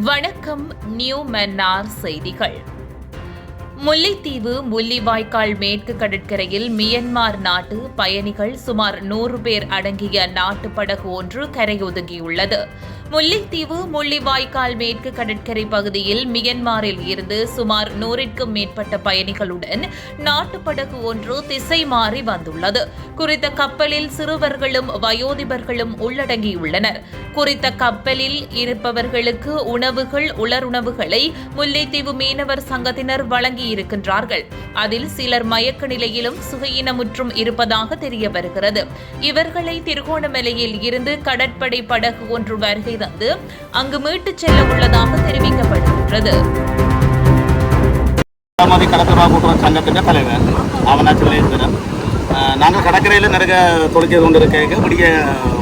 வணக்கம் நியூ மன்னார் செய்திகள். முல்லைத்தீவு முள்ளிவாய்க்கால் மேற்கு கடற்கரையில் மியன்மார் நாட்டு பயணிகள் சுமார் நூறு பேர் அடங்கிய நாட்டு படகு ஒன்று கரையொதுங்கியுள்ளது. முல்லைத்தீவு முள்ளிவாய்க்கால் மேற்கு கடற்கரை பகுதியில் மியன்மாரில் இருந்து சுமார் நூறிற்கும் மேற்பட்ட பயணிகளுடன் நாட்டு படகு ஒன்று திசை மாறி வந்துள்ளது. குறித்த கப்பலில் சிறுவர்களும் வயோதிபர்களும் உள்ளடங்கியுள்ளனர். குறித்த கப்பலில் இருப்பவர்களுக்கு உணவுகள் உலருணவுகளை முல்லைத்தீவு மீனவர் சங்கத்தினர் வழங்கியிருக்கின்றார்கள். அதில் சிலர் மயக்க நிலையிலும் சுகையினமுற்றும் இருப்பதாக தெரிய வருகிறது இவர்களை திருகோணமலையில் இருந்து கடற்படை படகு ஒன்று வருகை தந்து அங்கு மீட்டுச் செல்ல உள்ளதாக தெரிவிக்கப்படுகின்றது. மாதிரி கடற்கரை கூட்டுறவு சங்கத்தின் தலைவர் அவனாச்சி நாங்கள் கடற்கரையில் நிறைய தொழிற்சி கொண்டு இருக்க. பிடிக்க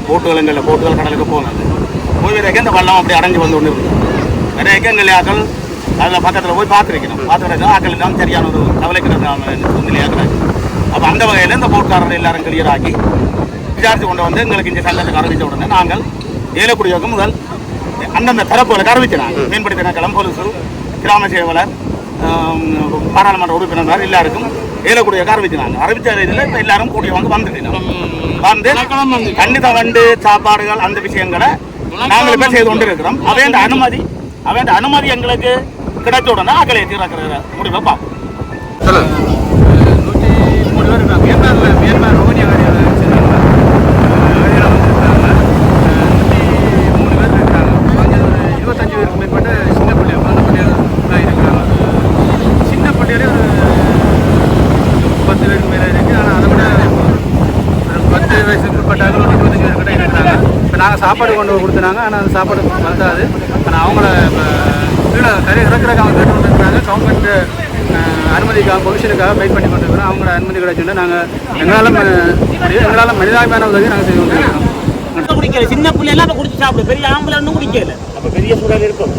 போட்டுகளுங்களில் போட்டுகள் கடலுக்கு போனது. போய் வரைக்கும் இந்த வள்ளம் அப்படி அடைஞ்சு வந்து கொண்டு இருக்குது. நிறைய எங்கள் ஆக்கள் அதில் பக்கத்தில் போய் பார்த்துருக்கணும். பார்த்துருக்கோம் ஆக்கள் எல்லாம் சரியான ஒரு கவலைக்கிறது நிலையாக்குறாங்க அப்போ அந்த வகையில் இந்த போட்காரர் எல்லாரும் கிளியர் ஆக்கி விசாரித்து கொண்டு வந்து எங்களுக்கு இந்த சங்கத்துக்கு அறிவித்த உடனே நாங்கள் ஏலக்குடியோக்கு முதல் அந்தந்த தரப்புகளுக்கு அறிவிச்சினாங்க மீன்பிடி திணைக்களம் போலீஸு கிராம சேவலர் பாராளுமன்ற உறுப்பினர் எல்லாருக்கும் ஏலக்கூடிய அறிவிச்சினாங்க அறிவிச்ச இதில் இப்போ எல்லாரும் கூடிய வந்து வந்துட்டோம் வந்து கண்டிப்பாக வந்து. சாப்பாடுகள் அந்த விஷயங்களை நாங்கள் இப்போ செய்து கொண்டு இருக்கிறோம் அவைய அனுமதி அவைய அனுமதி எங்களுக்கு கிடைச்ச உடனே அக்கலை தீர்க்கிற முடிவை பார்ப்போம். பேருக்கு மேலே இருக்குது ஆனால் அதை விட ஒரு பத்து வயசுக்கு உட்பட்டாங்க ஒரு இருபத்தஞ்சு பேர் கிட்ட இருக்கிறாங்க. இப்போ நாங்கள் சாப்பாடு கொண்டு கொடுத்துனாங்க. ஆனால் அந்த சாப்பாடு வந்தாது. ஆனால் அவங்கள இப்போ கீழே கரை இறக்குறதுக்கு அவங்க கேட்டு வந்துருக்காங்க கவர்மெண்ட் அனுமதிக்காக பொலிஷனுக்காக வெயிட் பண்ணி கொண்டிருக்கிறோம். அவங்களோட அனுமதி கிடைச்சுன்னா நாங்கள் எங்களால் எங்களால் மனிதாபிமான உதவி நாங்கள் செய்து கொண்டிருக்கிறோம். குடிக்கல. சின்ன பிள்ளை எல்லாம் குடிச்சு சாப்பிடு. பெரிய ஆம்பளை ஒன்றும் குடிக்கல. அப்போ பெரிய சூழல் இருக்கும்.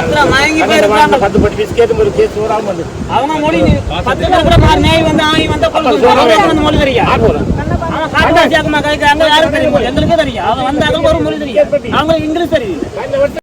அங்க மயங்கி பத்து பத்து பிஸ்கெட்டும் ஒரு கேஸ் வராமல் வந்து. அவங்க மொழி பத்து கூட நேய் வந்து ஆகி வந்த மொழி தெரியும் அவன் காட்டு சேர்க்கமா கழிக்கிறாங்க யாரும் தெரியும்? எங்களுக்கே தெரியும். அவன் வந்தாங்க ஒரு மொழி தெரியும். அவங்களுக்கு இங்கிலீஷ் தெரியும்.